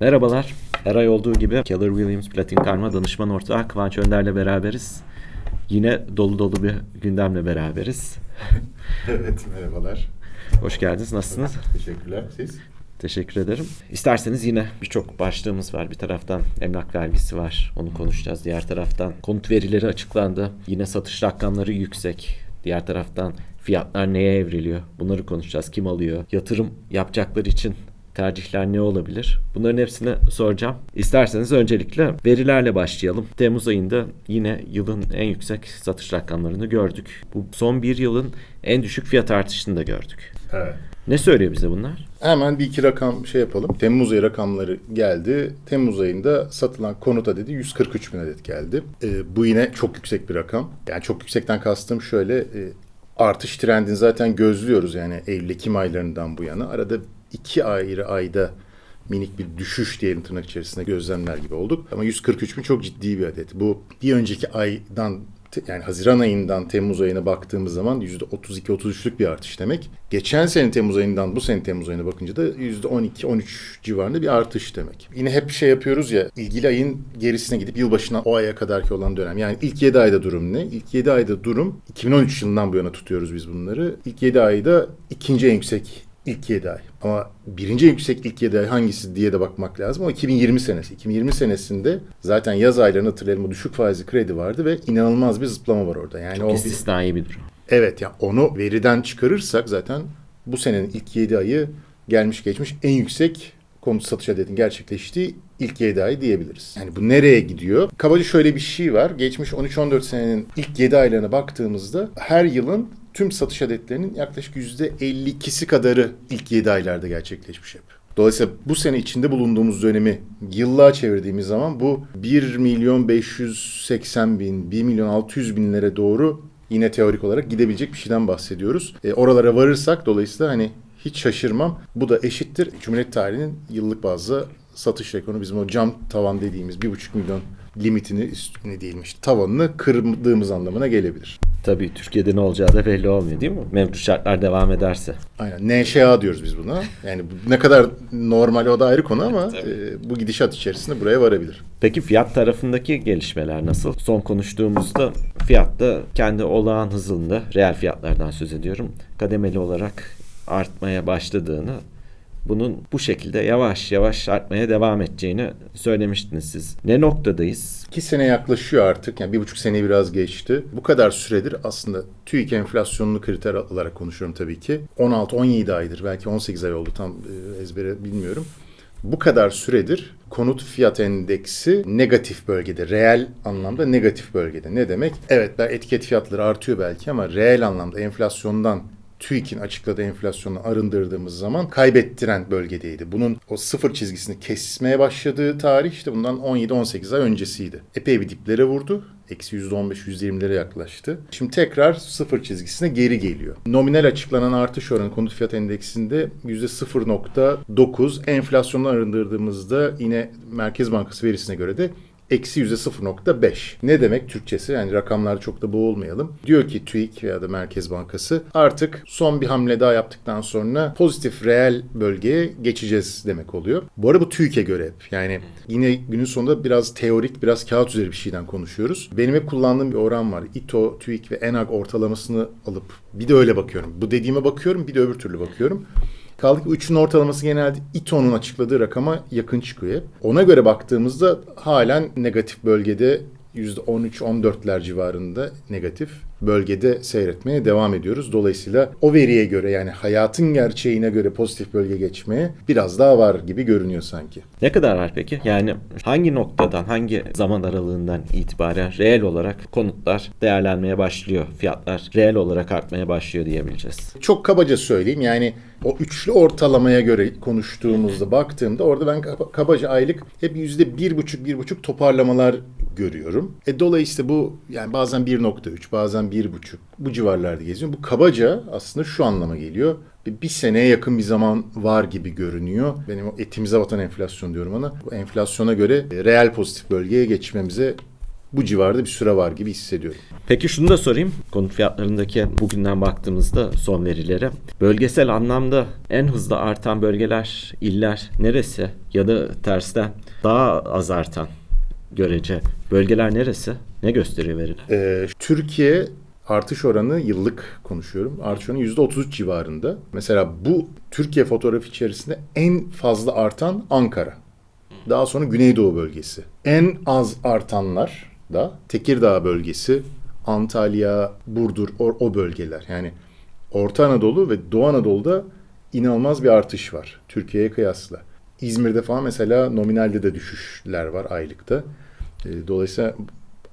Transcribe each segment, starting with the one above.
Merhabalar. Her ay olduğu gibi Keller Williams Platin Karma danışman ortağı Kıvanç Önder'le beraberiz. Yine dolu dolu bir gündemle beraberiz. Evet, merhabalar. Hoş geldiniz. Nasılsınız? Teşekkürler. Siz? Teşekkür ederim. İsterseniz yine birçok başlığımız var. Bir taraftan emlak vergisi var. Onu konuşacağız. Diğer taraftan konut verileri açıklandı. Yine satış rakamları yüksek. Diğer taraftan fiyatlar neye evriliyor? Bunları konuşacağız. Kim alıyor? Yatırım yapacakları için tercihler ne olabilir? Bunların hepsini soracağım. İsterseniz öncelikle verilerle başlayalım. Temmuz ayında yine yılın en yüksek satış rakamlarını gördük. Bu son bir yılın en düşük fiyat artışını da gördük. Evet. Ne söylüyor bize bunlar? Hemen bir iki rakam şey yapalım. Temmuz ayı rakamları geldi. Temmuz ayında satılan konut adedi 143 bin adet geldi. Ee, bu yine çok yüksek bir rakam. Yani çok yüksekten kastım şöyle e, artış trendini zaten gözlüyoruz yani Eylül-Ekim aylarından bu yana. Arada iki ayrı ayda minik bir düşüş diyelim tırnak içerisinde gözlemler gibi olduk. Ama 143 bin çok ciddi bir adet. Bu bir önceki aydan yani Haziran ayından Temmuz ayına baktığımız zaman %32-33'lük bir artış demek. Geçen sene Temmuz ayından bu sene Temmuz ayına bakınca da %12-13 civarında bir artış demek. Yine hep şey yapıyoruz ya ilgili ayın gerisine gidip yılbaşına o aya kadarki olan dönem. Yani ilk 7 ayda durum ne? İlk 7 ayda durum 2013 yılından bu yana tutuyoruz biz bunları. İlk 7 ayda ikinci en yüksek İlk 7 ay. Ama birinci en yüksek ilk 7 ay hangisi diye de bakmak lazım. O 2020 senesi. 2020 senesinde zaten yaz aylarını hatırlayalım düşük faizli kredi vardı ve inanılmaz bir zıplama var orada. Yani Çok o istisnai bir durum. Evet ya onu veriden çıkarırsak zaten bu senenin ilk 7 ayı gelmiş geçmiş en yüksek konut satış adetinin gerçekleştiği ilk 7 ay diyebiliriz. Yani bu nereye gidiyor? Kabaca şöyle bir şey var. Geçmiş 13-14 senenin ilk 7 aylarına baktığımızda her yılın tüm satış adetlerinin yaklaşık %52'si kadarı ilk 7 aylarda gerçekleşmiş hep. Dolayısıyla bu sene içinde bulunduğumuz dönemi yıllığa çevirdiğimiz zaman bu 1 milyon 580 bin, 1 milyon 600 binlere doğru yine teorik olarak gidebilecek bir şeyden bahsediyoruz. E, oralara varırsak dolayısıyla hani hiç şaşırmam. Bu da eşittir Cumhuriyet tarihinin yıllık bazda satış rekoru bizim o cam tavan dediğimiz 1,5 milyon limitini üstüne işte tavanını kırdığımız anlamına gelebilir. Tabii Türkiye'de ne olacağı da belli olmuyor değil mi? Mevcut şartlar devam ederse. Aynen. NŞA diyoruz biz buna. Yani ne kadar normal o da ayrı konu ama e, bu gidişat içerisinde buraya varabilir. Peki fiyat tarafındaki gelişmeler nasıl? Son konuştuğumuzda fiyatta kendi olağan hızında, reel fiyatlardan söz ediyorum, kademeli olarak artmaya başladığını, bunun bu şekilde yavaş yavaş artmaya devam edeceğini söylemiştiniz siz. Ne noktadayız? İki sene yaklaşıyor artık. Yani bir buçuk sene biraz geçti. Bu kadar süredir aslında TÜİK enflasyonunu kriter alarak konuşuyorum tabii ki. 16-17 aydır. Belki 18 ay oldu tam e, ezbere bilmiyorum. Bu kadar süredir konut fiyat endeksi negatif bölgede, reel anlamda negatif bölgede. Ne demek? Evet etiket fiyatları artıyor belki ama reel anlamda enflasyondan TÜİK'in açıkladığı enflasyonu arındırdığımız zaman kaybettiren bölgedeydi. Bunun o sıfır çizgisini kesmeye başladığı tarih işte bundan 17-18 ay öncesiydi. Epey bir diplere vurdu. Eksi %15-%20'lere yaklaştı. Şimdi tekrar sıfır çizgisine geri geliyor. Nominal açıklanan artış oranı konut fiyat endeksinde %0.9. Enflasyondan arındırdığımızda yine Merkez Bankası verisine göre de eksi yüzde 0.5. Ne demek Türkçesi? Yani rakamlar çok da boğulmayalım. Diyor ki TÜİK veya da Merkez Bankası artık son bir hamle daha yaptıktan sonra pozitif reel bölgeye geçeceğiz demek oluyor. Bu arada bu TÜİK'e göre hep. Yani yine günün sonunda biraz teorik, biraz kağıt üzeri bir şeyden konuşuyoruz. Benim hep kullandığım bir oran var. İTO, TÜİK ve ENAG ortalamasını alıp bir de öyle bakıyorum. Bu dediğime bakıyorum, bir de öbür türlü bakıyorum. Kaldı ki üçün ortalaması genelde İTO'nun açıkladığı rakama yakın çıkıyor hep. Ona göre baktığımızda halen negatif bölgede %13-14'ler civarında negatif bölgede seyretmeye devam ediyoruz. Dolayısıyla o veriye göre yani hayatın gerçeğine göre pozitif bölge geçmeye biraz daha var gibi görünüyor sanki. Ne kadar var peki? Yani hangi noktadan, hangi zaman aralığından itibaren reel olarak konutlar değerlenmeye başlıyor, fiyatlar reel olarak artmaya başlıyor diyebileceğiz. Çok kabaca söyleyeyim yani o üçlü ortalamaya göre konuştuğumuzda baktığımda orada ben kaba- kabaca aylık hep yüzde bir buçuk bir buçuk toparlamalar görüyorum. E dolayısıyla bu yani bazen 1.3 bazen 1.5 bu civarlarda geziyor. Bu kabaca aslında şu anlama geliyor. Bir, bir seneye yakın bir zaman var gibi görünüyor. Benim etimize batan enflasyon diyorum ona. Bu enflasyona göre e, reel pozitif bölgeye geçmemize bu civarda bir süre var gibi hissediyorum. Peki şunu da sorayım. Konut fiyatlarındaki bugünden baktığımızda son verilere. Bölgesel anlamda en hızlı artan bölgeler, iller neresi? Ya da tersten daha az artan görece bölgeler neresi? Ne gösteriyor veriler? Ee, Türkiye artış oranı yıllık konuşuyorum. Artış oranı %33 civarında. Mesela bu Türkiye fotoğrafı içerisinde en fazla artan Ankara. Daha sonra Güneydoğu bölgesi. En az artanlar da Tekirdağ bölgesi, Antalya, Burdur o, o bölgeler. Yani Orta Anadolu ve Doğu Anadolu'da inanılmaz bir artış var Türkiye'ye kıyasla. İzmir'de falan mesela nominalde de düşüşler var aylıkta. E, Dolayısıyla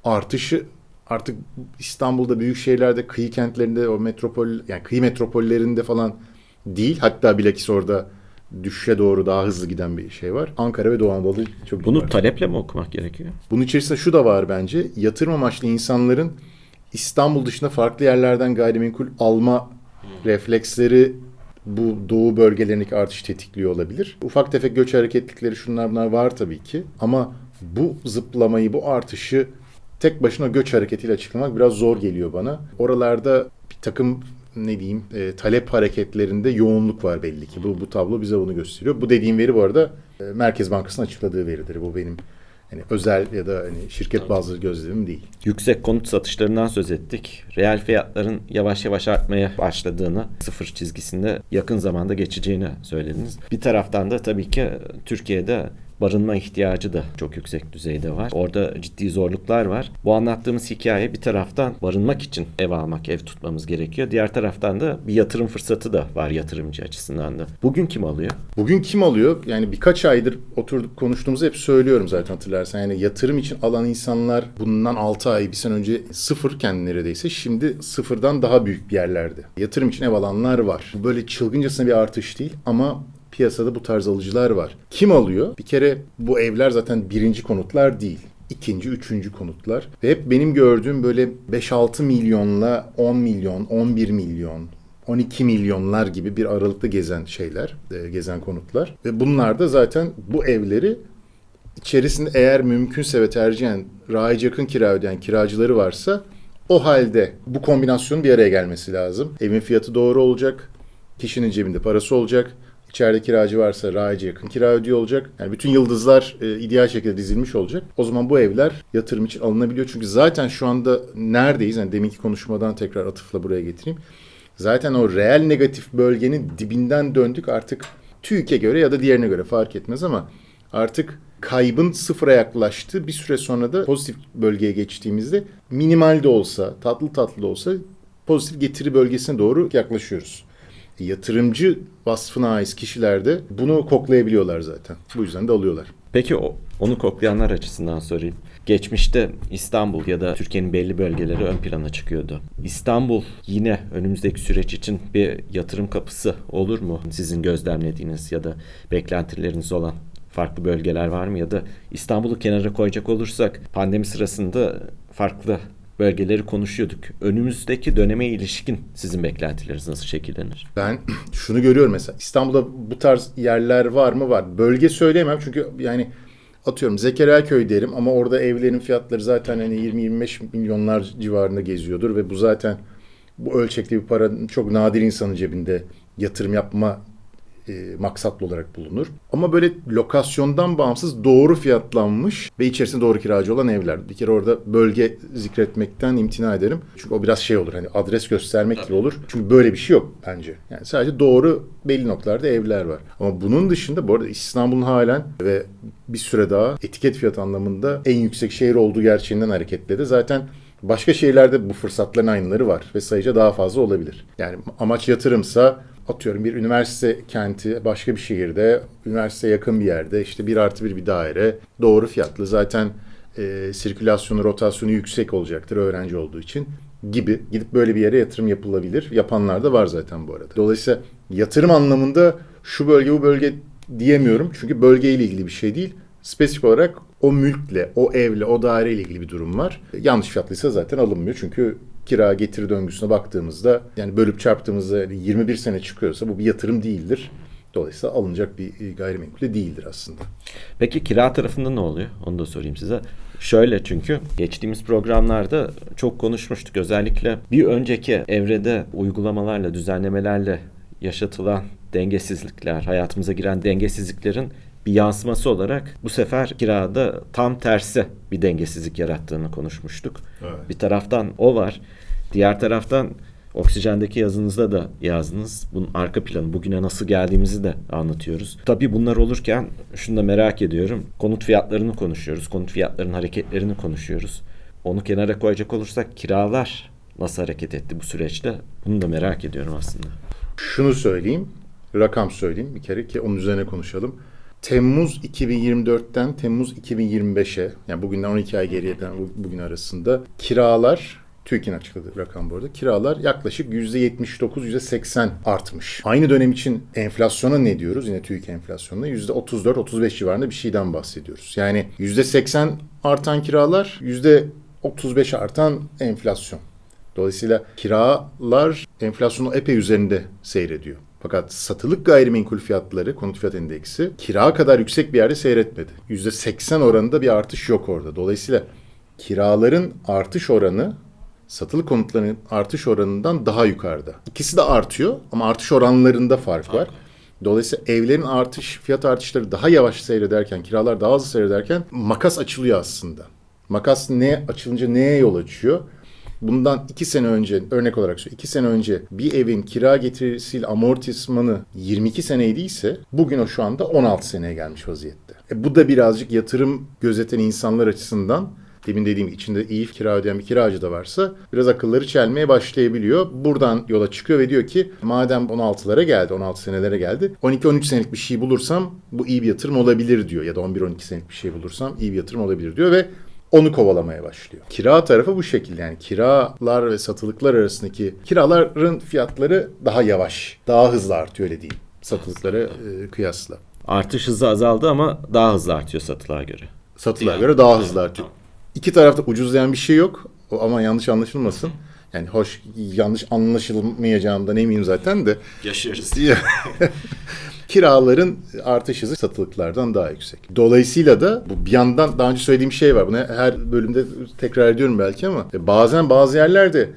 artışı artık İstanbul'da büyük şehirlerde kıyı kentlerinde o metropol yani kıyı metropollerinde falan değil. Hatta bilakis orada düşüşe doğru daha hızlı giden bir şey var. Ankara ve Doğu Anadolu çok Bunu var. taleple mi okumak gerekiyor? Bunun içerisinde şu da var bence. Yatırım amaçlı insanların İstanbul dışında farklı yerlerden gayrimenkul alma refleksleri bu doğu bölgelerindeki artış tetikliyor olabilir. Ufak tefek göç hareketlikleri şunlar bunlar var tabii ki. Ama bu zıplamayı, bu artışı tek başına göç hareketiyle açıklamak biraz zor geliyor bana. Oralarda bir takım ne diyeyim e, talep hareketlerinde yoğunluk var belli ki. Bu, bu tablo bize bunu gösteriyor. Bu dediğim veri bu arada e, Merkez Bankası'nın açıkladığı veridir. Bu benim hani özel ya da hani şirket bazlı gözlemim değil. Yüksek konut satışlarından söz ettik. Reel fiyatların yavaş yavaş artmaya başladığını, sıfır çizgisinde yakın zamanda geçeceğini söylediniz. Bir taraftan da tabii ki Türkiye'de barınma ihtiyacı da çok yüksek düzeyde var. Orada ciddi zorluklar var. Bu anlattığımız hikaye bir taraftan barınmak için ev almak, ev tutmamız gerekiyor. Diğer taraftan da bir yatırım fırsatı da var yatırımcı açısından da. Bugün kim alıyor? Bugün kim alıyor? Yani birkaç aydır oturduk konuştuğumuzu hep söylüyorum zaten hatırlarsan. Yani yatırım için alan insanlar bundan 6 ay, bir sene önce sıfırken neredeyse şimdi sıfırdan daha büyük bir yerlerde. Yatırım için ev alanlar var. Bu böyle çılgıncasına bir artış değil ama piyasada bu tarz alıcılar var. Kim alıyor? Bir kere bu evler zaten birinci konutlar değil. İkinci, üçüncü konutlar. Ve hep benim gördüğüm böyle 5-6 milyonla 10 milyon, 11 milyon, 12 milyonlar gibi bir aralıkta gezen şeyler, e, gezen konutlar. Ve bunlar da zaten bu evleri içerisinde eğer mümkünse ve tercihen raici yakın kira ödeyen kiracıları varsa o halde bu kombinasyonun bir araya gelmesi lazım. Evin fiyatı doğru olacak, kişinin cebinde parası olacak, İçeride kiracı varsa raici yakın kira ödüyor olacak. Yani bütün yıldızlar e, ideal şekilde dizilmiş olacak. O zaman bu evler yatırım için alınabiliyor. Çünkü zaten şu anda neredeyiz? Yani deminki konuşmadan tekrar atıfla buraya getireyim. Zaten o reel negatif bölgenin dibinden döndük artık TÜİK'e göre ya da diğerine göre fark etmez ama artık kaybın sıfıra yaklaştığı bir süre sonra da pozitif bölgeye geçtiğimizde minimal de olsa, tatlı tatlı da olsa pozitif getiri bölgesine doğru yaklaşıyoruz yatırımcı vasfına ait kişiler de bunu koklayabiliyorlar zaten. Bu yüzden de alıyorlar. Peki o, onu koklayanlar açısından sorayım. Geçmişte İstanbul ya da Türkiye'nin belli bölgeleri ön plana çıkıyordu. İstanbul yine önümüzdeki süreç için bir yatırım kapısı olur mu? Sizin gözlemlediğiniz ya da beklentileriniz olan farklı bölgeler var mı? Ya da İstanbul'u kenara koyacak olursak pandemi sırasında farklı bölgeleri konuşuyorduk. Önümüzdeki döneme ilişkin sizin beklentileriniz nasıl şekillenir? Ben şunu görüyorum mesela İstanbul'da bu tarz yerler var mı? Var. Bölge söyleyemem çünkü yani atıyorum Zekeriyaköy derim ama orada evlerin fiyatları zaten hani 20-25 milyonlar civarında geziyordur ve bu zaten bu ölçekli bir para çok nadir insanın cebinde yatırım yapma e, maksatlı olarak bulunur. Ama böyle lokasyondan bağımsız doğru fiyatlanmış ve içerisinde doğru kiracı olan evler. Bir kere orada bölge zikretmekten imtina ederim. Çünkü o biraz şey olur hani adres göstermek gibi olur. Çünkü böyle bir şey yok bence. Yani sadece doğru belli noktalarda evler var. Ama bunun dışında bu arada İstanbul'un halen ve bir süre daha etiket fiyat anlamında en yüksek şehir olduğu gerçeğinden hareketle de zaten Başka şehirlerde bu fırsatların aynıları var ve sayıca daha fazla olabilir. Yani amaç yatırımsa atıyorum bir üniversite kenti başka bir şehirde, üniversite yakın bir yerde işte bir artı bir bir daire doğru fiyatlı zaten e, sirkülasyonu, rotasyonu yüksek olacaktır öğrenci olduğu için gibi gidip böyle bir yere yatırım yapılabilir. Yapanlar da var zaten bu arada. Dolayısıyla yatırım anlamında şu bölge bu bölge diyemiyorum. Çünkü bölgeyle ilgili bir şey değil. Spesifik olarak o mülkle, o evle, o daireyle ilgili bir durum var. Yanlış fiyatlıysa zaten alınmıyor. Çünkü kira getiri döngüsüne baktığımızda yani bölüp çarptığımızda 21 sene çıkıyorsa bu bir yatırım değildir. Dolayısıyla alınacak bir e, gayrimenkul de değildir aslında. Peki kira tarafında ne oluyor? Onu da sorayım size. Şöyle çünkü geçtiğimiz programlarda çok konuşmuştuk. Özellikle bir önceki evrede uygulamalarla, düzenlemelerle yaşatılan dengesizlikler, hayatımıza giren dengesizliklerin bir yansıması olarak bu sefer kirada tam tersi bir dengesizlik yarattığını konuşmuştuk. Evet. Bir taraftan o var. Diğer taraftan Oksijendeki yazınızda da yazdınız. Bunun arka planı, bugüne nasıl geldiğimizi de anlatıyoruz. Tabii bunlar olurken şunu da merak ediyorum. Konut fiyatlarını konuşuyoruz. Konut fiyatlarının hareketlerini konuşuyoruz. Onu kenara koyacak olursak kiralar nasıl hareket etti bu süreçte? Bunu da merak ediyorum aslında. Şunu söyleyeyim, rakam söyleyeyim bir kere ki onun üzerine konuşalım. Temmuz 2024'ten Temmuz 2025'e yani bugünden 12 ay geriyeden bugün arasında kiralar TÜİK'in açıkladığı rakam bu arada. Kiralar yaklaşık %79-%80 artmış. Aynı dönem için enflasyona ne diyoruz? Yine TÜİK enflasyonuna %34-35 civarında bir şeyden bahsediyoruz. Yani %80 artan kiralar, %35 artan enflasyon. Dolayısıyla kiralar enflasyonun epey üzerinde seyrediyor. Fakat satılık gayrimenkul fiyatları, konut fiyat endeksi kira kadar yüksek bir yerde seyretmedi. %80 oranında bir artış yok orada. Dolayısıyla kiraların artış oranı satılık konutların artış oranından daha yukarıda. İkisi de artıyor ama artış oranlarında fark var. Dolayısıyla evlerin artış, fiyat artışları daha yavaş seyrederken, kiralar daha hızlı seyrederken makas açılıyor aslında. Makas ne açılınca neye yol açıyor? Bundan iki sene önce, örnek olarak söyleyeyim, iki sene önce bir evin kira getirisiyle amortismanı 22 seneydiyse bugün o şu anda 16 seneye gelmiş vaziyette. E bu da birazcık yatırım gözeten insanlar açısından demin dediğim içinde iyi kira ödeyen bir kiracı da varsa biraz akılları çelmeye başlayabiliyor. Buradan yola çıkıyor ve diyor ki madem 16'lara geldi, 16 senelere geldi 12-13 senelik bir şey bulursam bu iyi bir yatırım olabilir diyor. Ya da 11-12 senelik bir şey bulursam iyi bir yatırım olabilir diyor ve onu kovalamaya başlıyor. Kira tarafı bu şekilde yani kiralar ve satılıklar arasındaki kiraların fiyatları daha yavaş, daha hızlı artıyor öyle diyeyim satılıklara e, kıyasla. Artış hızı azaldı ama daha hızlı artıyor satılığa göre. Satılığa Yani, göre daha hızlı artıyor. tamam. İki tarafta ucuzlayan bir şey yok ama yanlış anlaşılmasın. Yani hoş yanlış anlaşılmayacağımdan eminim zaten de Yaşıyoruz. kiraların artış hızı satılıklardan daha yüksek. Dolayısıyla da bu bir yandan daha önce söylediğim şey var. Bunu her bölümde tekrar ediyorum belki ama e, bazen bazı yerlerde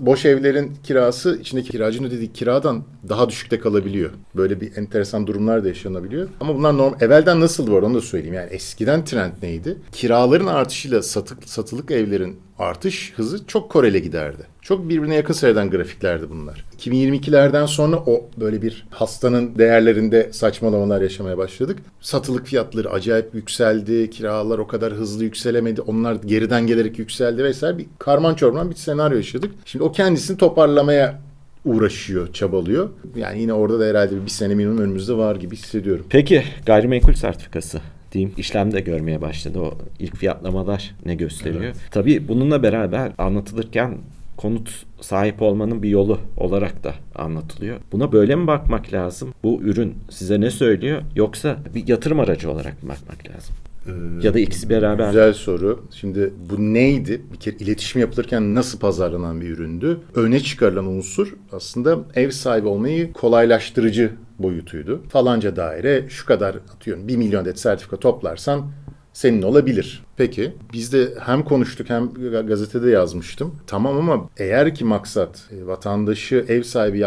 boş evlerin kirası içindeki kiracının ödediği kiradan daha düşükte kalabiliyor. Böyle bir enteresan durumlar da yaşanabiliyor. Ama bunlar normal. Evvelden nasıldı bu arada onu da söyleyeyim. Yani eskiden trend neydi? Kiraların artışıyla satık, satılık evlerin artış hızı çok korele giderdi. Çok birbirine yakın seyreden grafiklerdi bunlar. 2022'lerden sonra o böyle bir hastanın değerlerinde saçmalamalar yaşamaya başladık. Satılık fiyatları acayip yükseldi, kiralar o kadar hızlı yükselemedi, onlar geriden gelerek yükseldi vesaire bir karman çorman bir senaryo yaşadık. Şimdi o kendisini toparlamaya uğraşıyor, çabalıyor. Yani yine orada da herhalde bir sene minimum önümüzde var gibi hissediyorum. Peki gayrimenkul sertifikası diyeyim işlemde görmeye başladı. O ilk fiyatlamalar ne gösteriyor? Tabii bununla beraber anlatılırken konut sahip olmanın bir yolu olarak da anlatılıyor. Buna böyle mi bakmak lazım? Bu ürün size ne söylüyor? Yoksa bir yatırım aracı olarak mı bakmak lazım? Ya da ikisi beraber. Güzel soru. Şimdi bu neydi? Bir kere iletişim yapılırken nasıl pazarlanan bir üründü? Öne çıkarılan unsur aslında ev sahibi olmayı kolaylaştırıcı boyutuydu. Falanca daire şu kadar atıyorum 1 milyon adet sertifika toplarsan senin olabilir. Peki biz de hem konuştuk hem gazetede yazmıştım. Tamam ama eğer ki maksat e, vatandaşı ev sahibi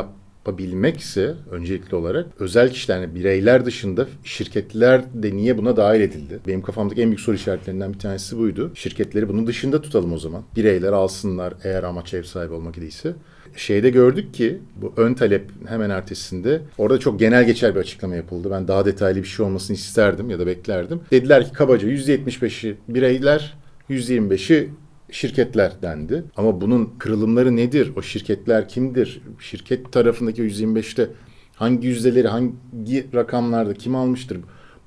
yapabilmekse öncelikli olarak özel kişiler yani bireyler dışında şirketler de niye buna dahil edildi? Benim kafamdaki en büyük soru işaretlerinden bir tanesi buydu. Şirketleri bunun dışında tutalım o zaman. Bireyler alsınlar eğer amaç ev sahibi olmak değilse. Şeyde gördük ki bu ön talep hemen ertesinde orada çok genel geçer bir açıklama yapıldı. Ben daha detaylı bir şey olmasını isterdim ya da beklerdim. Dediler ki kabaca %75'i bireyler, %25'i şirketler dendi. Ama bunun kırılımları nedir? O şirketler kimdir? Şirket tarafındaki %25'te hangi yüzdeleri, hangi rakamlarda kim almıştır?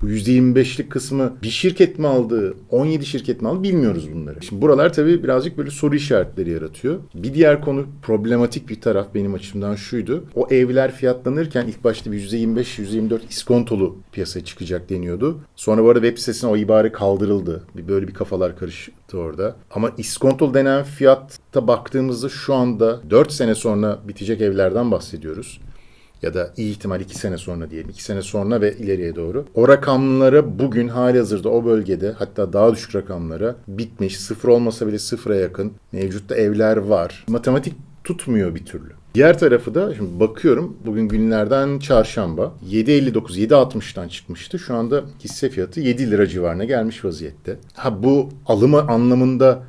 Bu %25'lik kısmı bir şirket mi aldı, 17 şirket mi aldı bilmiyoruz bunları. Şimdi buralar tabii birazcık böyle soru işaretleri yaratıyor. Bir diğer konu problematik bir taraf benim açımdan şuydu. O evler fiyatlanırken ilk başta bir %25, %24 iskontolu piyasaya çıkacak deniyordu. Sonra bu arada web sitesine o ibare kaldırıldı. Böyle bir kafalar karıştı orada. Ama iskontolu denen fiyatta baktığımızda şu anda 4 sene sonra bitecek evlerden bahsediyoruz. Ya da iyi ihtimal iki sene sonra diyelim. iki sene sonra ve ileriye doğru. O rakamlara bugün hali hazırda o bölgede hatta daha düşük rakamlara bitmiş. Sıfır olmasa bile sıfıra yakın. Mevcutta evler var. Matematik tutmuyor bir türlü. Diğer tarafı da şimdi bakıyorum bugün günlerden çarşamba 7.59 7.60'dan çıkmıştı. Şu anda hisse fiyatı 7 lira civarına gelmiş vaziyette. Ha bu alımı anlamında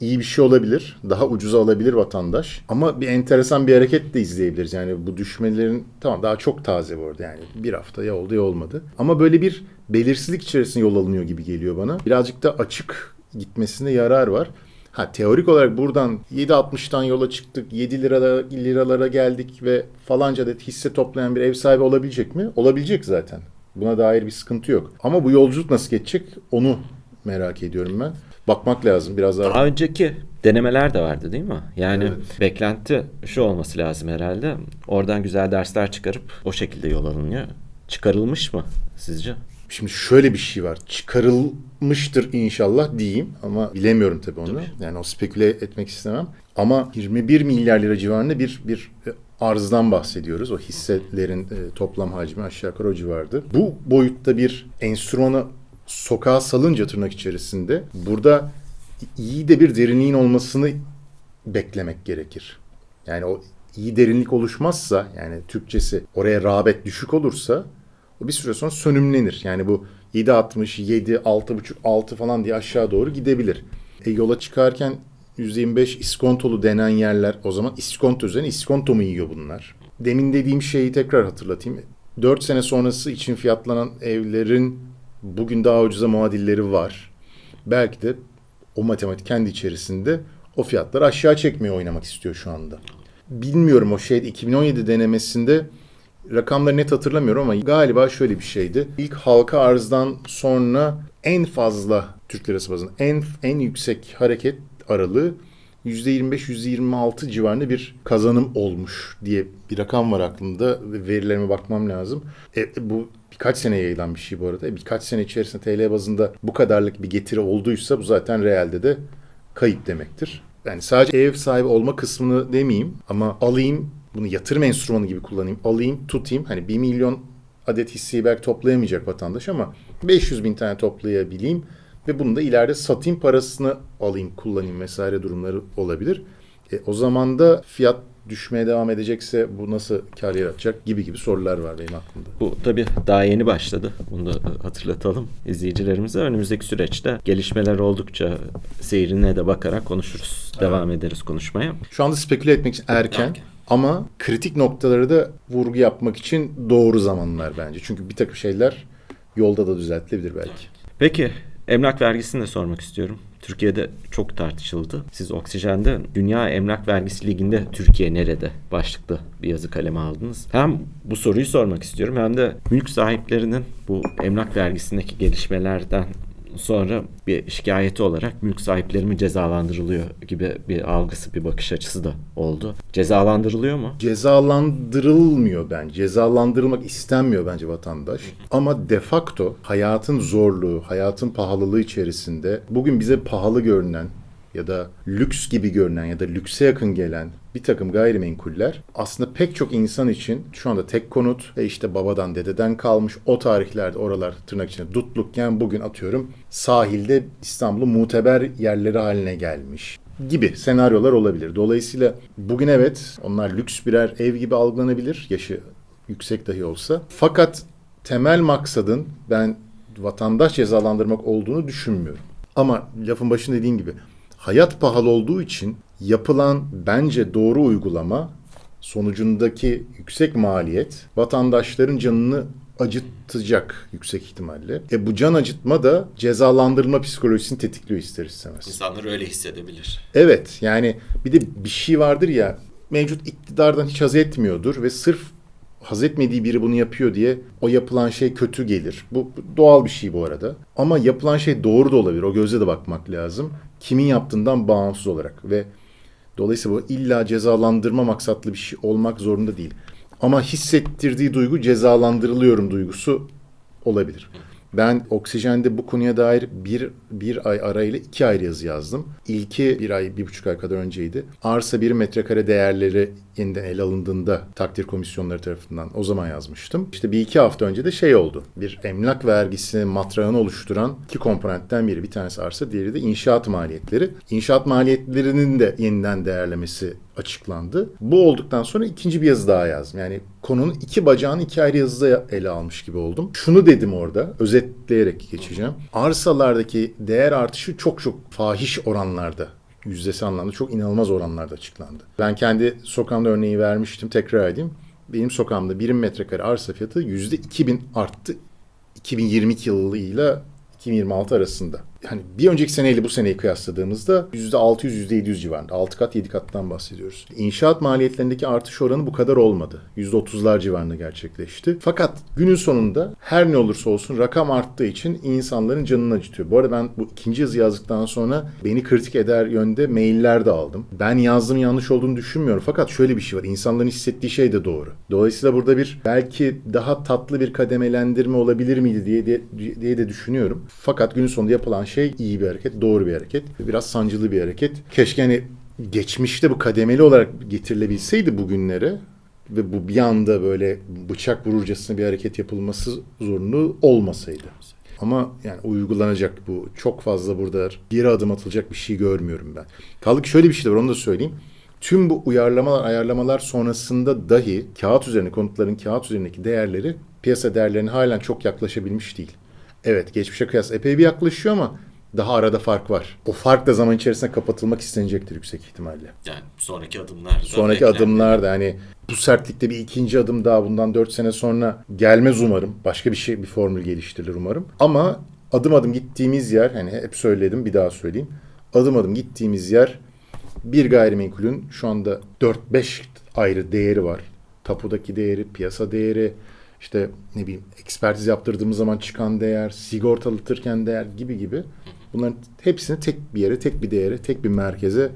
iyi bir şey olabilir. Daha ucuza alabilir vatandaş. Ama bir enteresan bir hareket de izleyebiliriz. Yani bu düşmelerin tamam daha çok taze bu arada. Yani bir hafta ya oldu ya olmadı. Ama böyle bir belirsizlik içerisinde yol alınıyor gibi geliyor bana. Birazcık da açık gitmesinde yarar var. Ha teorik olarak buradan 7.60'tan yola çıktık, 7 liralara, liralara geldik ve falanca adet hisse toplayan bir ev sahibi olabilecek mi? Olabilecek zaten. Buna dair bir sıkıntı yok. Ama bu yolculuk nasıl geçecek onu merak ediyorum ben. Bakmak lazım biraz daha. Daha önceki denemeler de vardı değil mi? Yani Evet. beklenti şu olması lazım herhalde. Oradan güzel dersler çıkarıp o şekilde yol alınıyor. Çıkarılmış mı sizce? Şimdi şöyle bir şey var. Çıkarılmıştır inşallah diyeyim ama bilemiyorum tabii onu. Yani o speküle etmek istemem. Ama 21 milyar lira civarında bir bir e, arzdan bahsediyoruz. O hisselerin e, toplam hacmi aşağı yukarı o civardı. Bu boyutta bir enstrümanı sokağa salınca tırnak içerisinde burada iyi de bir derinliğin olmasını beklemek gerekir. Yani o iyi derinlik oluşmazsa yani Türkçesi oraya rağbet düşük olursa o bir süre sonra sönümlenir. Yani bu 7.60, 7, 6.5, 6 falan diye aşağı doğru gidebilir. E, yola çıkarken %25 iskontolu denen yerler o zaman iskonto üzerine iskonto mu yiyor bunlar? Demin dediğim şeyi tekrar hatırlatayım. 4 sene sonrası için fiyatlanan evlerin bugün daha ucuza muadilleri var. Belki de o matematik kendi içerisinde o fiyatları aşağı çekmeye oynamak istiyor şu anda. Bilmiyorum o şey 2017 denemesinde rakamları net hatırlamıyorum ama galiba şöyle bir şeydi. İlk halka arzdan sonra en fazla Türk lirası bazında en en yüksek hareket aralığı %25-%26 civarında bir kazanım olmuş diye bir rakam var aklımda. Verilerime bakmam lazım. E, bu birkaç sene yayılan bir şey bu arada. E, Birkaç sene içerisinde TL bazında bu kadarlık bir getiri olduysa bu zaten realde de kayıp demektir. Yani sadece ev sahibi olma kısmını demeyeyim ama alayım bunu yatırım enstrümanı gibi kullanayım, alayım, tutayım. Hani 1 milyon adet hisseyi belki toplayamayacak vatandaş ama 500 bin tane toplayabileyim ve bunu da ileride satayım parasını alayım, kullanayım vesaire durumları olabilir. E, o zaman da fiyat düşmeye devam edecekse bu nasıl kar yaratacak gibi gibi sorular var benim aklımda. Bu tabii daha yeni başladı. Bunu da e, hatırlatalım izleyicilerimize. Önümüzdeki süreçte gelişmeler oldukça seyrine de bakarak konuşuruz. Devam ederiz konuşmaya. Şu anda speküle etmek için erken. Erken. Ama kritik noktaları da vurgu yapmak için doğru zamanlar bence. Çünkü bir takım şeyler yolda da düzeltilebilir belki. Peki emlak vergisini de sormak istiyorum. Türkiye'de çok tartışıldı. Siz Oksijen'de Dünya Emlak Vergisi Ligi'nde Türkiye nerede başlıklı bir yazı kaleme aldınız. Hem bu soruyu sormak istiyorum hem de mülk sahiplerinin bu emlak vergisindeki gelişmelerden sonra bir şikayeti olarak mülk sahipleri mi cezalandırılıyor gibi bir algısı, bir bakış açısı da oldu. Cezalandırılıyor mu? Cezalandırılmıyor bence. Cezalandırılmak istenmiyor bence vatandaş. Ama de facto hayatın zorluğu, hayatın pahalılığı içerisinde bugün bize pahalı görünen ya da lüks gibi görünen ya da lükse yakın gelen bir takım gayrimenkuller aslında pek çok insan için şu anda tek konut ve işte babadan dededen kalmış o tarihlerde oralar tırnak içinde dutlukken bugün atıyorum sahilde İstanbul'un muteber yerleri haline gelmiş gibi senaryolar olabilir. Dolayısıyla bugün evet onlar lüks birer ev gibi algılanabilir yaşı yüksek dahi olsa. Fakat temel maksadın ben vatandaş cezalandırmak olduğunu düşünmüyorum. Ama lafın başında dediğim gibi hayat pahalı olduğu için yapılan bence doğru uygulama sonucundaki yüksek maliyet vatandaşların canını acıtacak yüksek ihtimalle. E bu can acıtma da cezalandırma psikolojisini tetikliyor ister istemez. İnsanlar öyle hissedebilir. Evet yani bir de bir şey vardır ya mevcut iktidardan hiç haz etmiyordur ve sırf haz etmediği biri bunu yapıyor diye o yapılan şey kötü gelir. Bu bu doğal bir şey bu arada. Ama yapılan şey doğru da olabilir. O gözle de bakmak lazım. Kimin yaptığından bağımsız olarak ve dolayısıyla bu illa cezalandırma maksatlı bir şey olmak zorunda değil. Ama hissettirdiği duygu cezalandırılıyorum duygusu olabilir. Ben Oksijen'de bu konuya dair bir, bir ay arayla iki ayrı yazı yazdım. İlki bir ay, bir buçuk ay kadar önceydi. Arsa bir metrekare değerleri yeniden ele alındığında takdir komisyonları tarafından o zaman yazmıştım. İşte bir iki hafta önce de şey oldu. Bir emlak vergisi matrağını oluşturan iki komponentten biri. Bir tanesi arsa, diğeri de inşaat maliyetleri. İnşaat maliyetlerinin de yeniden değerlemesi açıklandı. Bu olduktan sonra ikinci bir yazı daha yazdım. Yani konunun iki bacağını iki ayrı yazıda ele almış gibi oldum. Şunu dedim orada, özetleyerek geçeceğim. Arsalardaki değer artışı çok çok fahiş oranlarda yüzdesi anlamda çok inanılmaz oranlarda açıklandı. Ben kendi sokağımda örneği vermiştim. Tekrar edeyim. Benim sokağımda birim metrekare arsa fiyatı yüzde 2000 arttı. 2022 yılıyla 2026 arasında. Yani bir önceki seneyle bu seneyi kıyasladığımızda %600, %700 civarında. 6 kat, 7 kattan bahsediyoruz. İnşaat maliyetlerindeki artış oranı bu kadar olmadı. %30'lar civarında gerçekleşti. Fakat günün sonunda her ne olursa olsun rakam arttığı için insanların canını acıtıyor. Bu arada ben bu ikinci yazı yazdıktan sonra beni kritik eder yönde mailler de aldım. Ben yazdım yanlış olduğunu düşünmüyorum. Fakat şöyle bir şey var. İnsanların hissettiği şey de doğru. Dolayısıyla burada bir belki daha tatlı bir kademelendirme olabilir miydi diye, diye, diye de düşünüyorum. Fakat günün sonunda yapılan şey iyi bir hareket, doğru bir hareket. Biraz sancılı bir hareket. Keşke hani geçmişte bu kademeli olarak getirilebilseydi bugünlere ve bu bir anda böyle bıçak vururcasına bir hareket yapılması zorunlu olmasaydı. Ama yani uygulanacak bu. Çok fazla burada geri adım atılacak bir şey görmüyorum ben. Kaldı ki şöyle bir şey de var onu da söyleyeyim. Tüm bu uyarlamalar, ayarlamalar sonrasında dahi kağıt üzerine, konutların kağıt üzerindeki değerleri piyasa değerlerine halen çok yaklaşabilmiş değil. Evet geçmişe kıyas epey bir yaklaşıyor ama daha arada fark var. O fark da zaman içerisinde kapatılmak istenecektir yüksek ihtimalle. Yani sonraki adımlar. Sonraki adımlar da hani bu sertlikte bir ikinci adım daha bundan 4 sene sonra gelmez umarım. Başka bir şey bir formül geliştirilir umarım. Ama adım adım gittiğimiz yer hani hep söyledim bir daha söyleyeyim. Adım adım gittiğimiz yer bir gayrimenkulün şu anda 4-5 ayrı değeri var. Tapudaki değeri, piyasa değeri, işte ne bileyim ekspertiz yaptırdığımız zaman çıkan değer, sigortalatırken değer gibi gibi. Bunların hepsini tek bir yere, tek bir değere, tek bir merkeze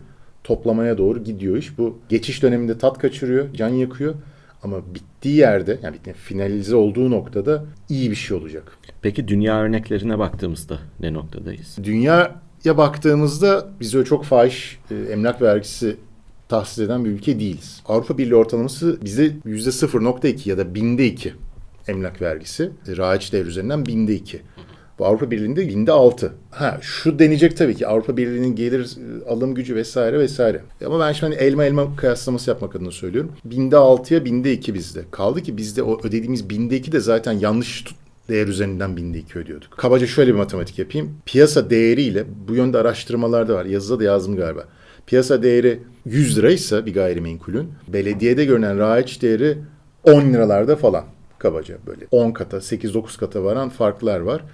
toplamaya doğru gidiyor iş. Bu geçiş döneminde tat kaçırıyor, can yakıyor. Ama bittiği yerde yani finalize olduğu noktada iyi bir şey olacak. Peki dünya örneklerine baktığımızda ne noktadayız? Dünyaya baktığımızda biz öyle çok fahiş e, emlak vergisi tahsis eden bir ülke değiliz. Avrupa Birliği ortalaması bize %0.2 ya da binde 2 emlak vergisi. Raiç değer üzerinden binde 2. Bu Avrupa Birliği'nde binde 6. Ha şu deneyecek tabii ki Avrupa Birliği'nin gelir alım gücü vesaire vesaire. Ama ben şimdi hani elma elma kıyaslaması yapmak adına söylüyorum. Binde 6'ya binde 2 bizde. Kaldı ki bizde o ödediğimiz binde 2 de zaten yanlış değer üzerinden binde 2 ödüyorduk. Kabaca şöyle bir matematik yapayım. Piyasa değeriyle bu yönde araştırmalar da var. Yazıda da yazdım galiba. Piyasa değeri 100 liraysa bir gayrimenkulün belediyede görünen raiç değeri 10 liralarda falan kabaca böyle 10 kata 8-9 kata varan farklar var.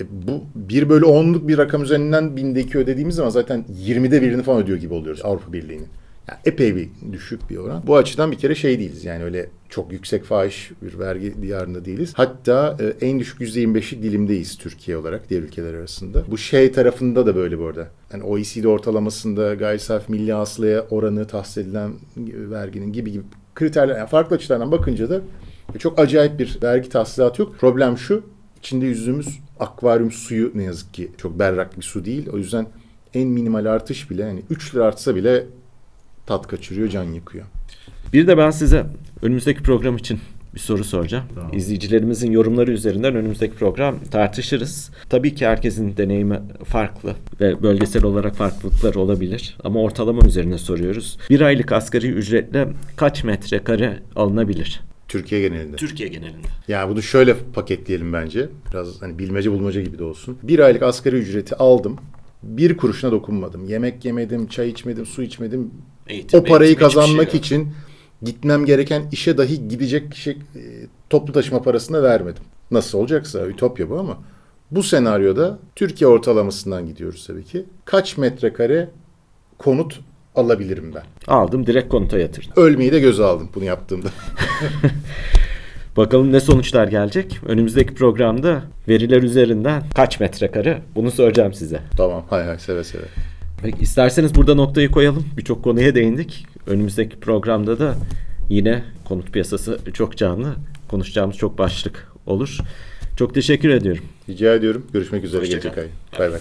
E bu 1 bölü 10'luk bir rakam üzerinden bindeki ödediğimiz zaman zaten 20'de birini falan ödüyor gibi oluyoruz Avrupa Birliği'nin. Yani epey bir düşük bir oran. Bu açıdan bir kere şey değiliz yani öyle çok yüksek fahiş bir vergi diyarında değiliz. Hatta e, en düşük %25'lik dilimdeyiz Türkiye olarak diğer ülkeler arasında. Bu şey tarafında da böyle bu arada. Yani OECD ortalamasında gayri safi milli hasılaya oranı tahsis edilen verginin gibi gibi kriterler yani farklı açılardan bakınca da çok acayip bir vergi tahsilatı yok. Problem şu içinde yüzdüğümüz akvaryum suyu ne yazık ki çok berrak bir su değil. O yüzden en minimal artış bile yani 3 lira artsa bile tat kaçırıyor, can yakıyor. Bir de ben size önümüzdeki program için bir soru soracağım. Tamam. İzleyicilerimizin yorumları üzerinden önümüzdeki program tartışırız. Tabii ki herkesin deneyimi farklı ve bölgesel olarak farklılıklar olabilir. Ama ortalama üzerine soruyoruz. Bir aylık asgari ücretle kaç metrekare alınabilir? Türkiye genelinde. Türkiye genelinde. Ya bunu şöyle paketleyelim bence. Biraz hani bilmece bulmaca gibi de olsun. Bir aylık asgari ücreti aldım. Bir kuruşuna dokunmadım. Yemek yemedim, çay içmedim, su içmedim. Eğitim, o parayı eğitim, kazanmak şey için gitmem gereken işe dahi gidecek kişi e, toplu taşıma parasını vermedim. Nasıl olacaksa ütopya bu ama bu senaryoda Türkiye ortalamasından gidiyoruz tabii ki. Kaç metrekare konut alabilirim ben? Aldım direkt konuta yatırdım. Ölmeyi de göze aldım bunu yaptığımda. Bakalım ne sonuçlar gelecek. Önümüzdeki programda veriler üzerinden kaç metrekare bunu soracağım size. Tamam hay hay seve seve. Peki isterseniz burada noktayı koyalım. Birçok konuya değindik. Önümüzdeki programda da yine konut piyasası çok canlı. Konuşacağımız çok başlık olur. Çok teşekkür ediyorum. Rica ediyorum. Görüşmek üzere gelecek ay. Bay bay.